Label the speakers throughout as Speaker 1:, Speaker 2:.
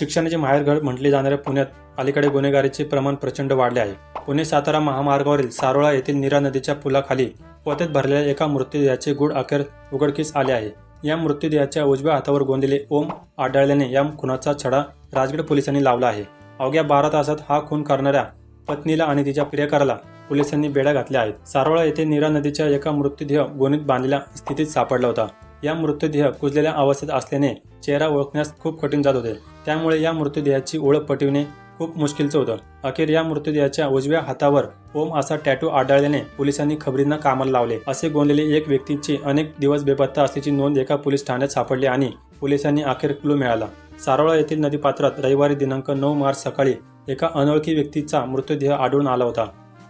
Speaker 1: शिक्षणाचे माहेरघर म्हटले जाणाऱ्या पुण्यात अलीकडे गुन्हेगारीचे प्रमाण प्रचंड वाढले आहे. पुणे सातारा महामार्गावरील सारोळा येथील नीरा नदीच्या पुलाखाली पोत्यात भरलेल्या एका मृतदेहाचे गुड अखेर उघडकीस आले आहे. या मृतदेहाच्या उजव्या हातावर गोंदलेले ओम आढळल्याने या खुनाचा छडा राजगड पोलिसांनी लावला आहे. अवघ्या बारा तासात हा खून करणाऱ्या पत्नीला आणि तिच्या प्रियकराला पोलिसांनी बेड्या घातल्या आहेत. सारोळा येथे नीरा नदीच्या एका मृतदेह गोणीत बांधलेल्या स्थितीत सापडला होता. या मृतदेह कुजलेल्या अवस्थेत असल्याने चेहरा ओळखण्यास खूप कठीण जात होते. त्यामुळे या मृतदेहाची ओळख पटविणे खूप मुश्किलचं होतं. अखेर या मृतदेहाच्या उजव्या हातावर ओम असा टॅटू आढळल्याने पोलिसांनी खबरींना कामाला लावले. असे गोंदलेले एक व्यक्तीची अनेक दिवस बेपत्ता असल्याची नोंद एका पोलीस ठाण्यात सापडली आणि पोलिसांनी अखेर क्लू मिळाला. सारोळा येथील नदीपात्रात रविवारी दिनांक नऊ मार्च सकाळी एका अनोळखी व्यक्तीचा मृतदेह आढळून आला होता.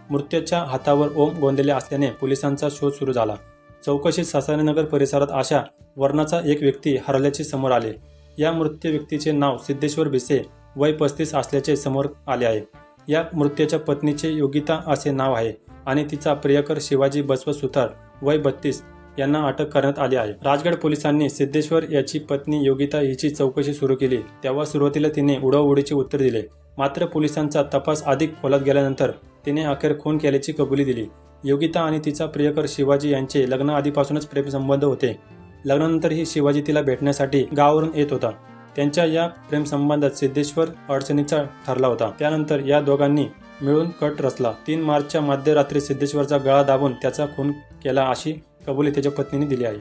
Speaker 1: मृत्यूच्या हातावर ओम गोंदलेले असल्याने पोलिसांचा शोध सुरू झाला. चौकशीत ससानेनगर परिसरात अशा वर्णाचा एक व्यक्ती हरवल्याचे समोर आले. या मृत्यू व्यक्तीचे नाव सिद्धेश्वर भिसे वय पस्तीस असल्याचे समोर आले आहे. या मृत्यूच्या पत्नीचे योगिता असे नाव आहे आणि तिचा प्रियकर शिवाजी बसव सुतार वय बत्तीस यांना अटक करण्यात आली आहे. राजगड पोलिसांनी सिद्धेश्वर याची पत्नी योगिता हिची चौकशी सुरू केली. तेव्हा सुरुवातीला तिने उडवउडीचे उत्तर दिले. मात्र पोलिसांचा तपास अधिक खोलात गेल्यानंतर तिने अखेर खून केल्याची कबुली दिली. योगिता आणि तिचा प्रियकर शिवाजी यांचे लग्न आधीपासूनच प्रेमसंबंध होते. लग्नानंतरही शिवाजी तिला भेटण्यासाठी गावावरून येत होता. त्यांच्या या प्रेमसंबंधात सिद्धेश्वर अडचणीचा ठरला होता. त्यानंतर या दोघांनी मिळून कट रचला. तीन मार्चच्या मध्यरात्री सिद्धेश्वरचा गळा दाबून त्याचा खून केला अशी कबुली त्याच्या पत्नीने दिली आहे.